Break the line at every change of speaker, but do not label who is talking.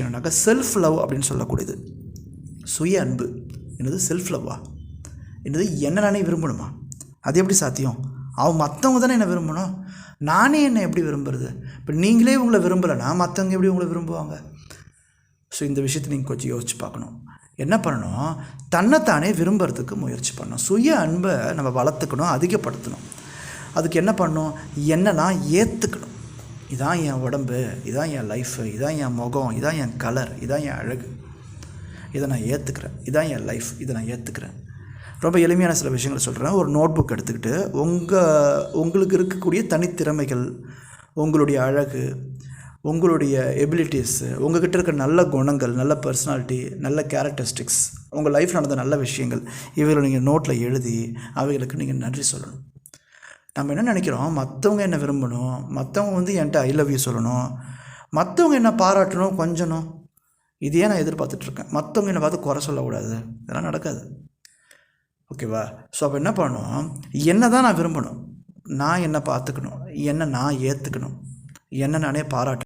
விஷயம் என்னன்னாக்கா self love அப்படின்னு சொல்லக்கூடியது. சுய அன்பு. என்னது? செல்ஃப் லவ்வா என்னது? என்ன நானே விரும்பணுமா? அது எப்படி சாத்தியம்? அவன் மற்றவங்க தானே என்ன விரும்பணும். நானே என்னை எப்படி விரும்புறது? இப்போ நீங்களே உங்களை விரும்பலைன்னா மற்றவங்க எப்படி உங்களை விரும்புவாங்க? ஸோ இந்த விஷயத்தை நீங்கள் கொஞ்சம் யோசிச்சு பார்க்கணும். என்ன பண்ணணும்? தன்னைத்தானே விரும்புறதுக்கு முயற்சி பண்ணணும். சுய அன்பை நம்ம வளர்த்துக்கணும் அதிகப்படுத்தணும். அதுக்கு என்ன பண்ணணும்? என்னெல்லாம் ஏற்றுக்கணும் இதான் என் உடம்பு இதான் என் லைஃபு இதான் என் முகம் இதான் என் கலர் இதான் என் அழகு. இதை நான் ஏற்றுக்கிறேன் இதான் என் லைஃப் இதை நான் ஏற்றுக்கிறேன் ரொம்ப எளிமையான சில விஷயங்களை சொல்கிறேன் ஒரு நோட் புக் எடுத்துக்கிட்டு உங்கள் உங்களுக்கு இருக்கக்கூடிய தனித்திறமைகள் உங்களுடைய அழகு உங்களுடைய எபிலிட்டிஸு உங்ககிட்ட இருக்க நல்ல குணங்கள் நல்ல பர்சனாலிட்டி நல்ல கேரக்டரிஸ்டிக்ஸ் உங்கள் லைஃப்பில் நடந்த நல்ல விஷயங்கள் இவைகளை நீங்கள் நோட்டில் எழுதி அவைகளுக்கு நீங்கள் நன்றி சொல்லணும். நம்ம என்ன நினைக்கிறோம்? மற்றவங்க என்ன விரும்பணும்? மற்றவங்க வந்து என்கிட்ட ஐ லவ் யூ சொல்லணும். மற்றவங்க என்ன பாராட்டணும்? கொஞ்சணும். இதையே நான் எதிர்பார்த்துட்ருக்கேன் மற்றவங்க என்னை பார்த்து குறை சொல்லக்கூடாது. இதெல்லாம் நடக்காது. ஓகேவா ஸோ அப்போ என்ன பண்ணணும்? என்ன தான் நான் விரும்பணும். நான் என்னை பார்த்துக்கணும். என்னை நான் ஏற்றுக்கணும் என்னை நானே பாராட்டணும்.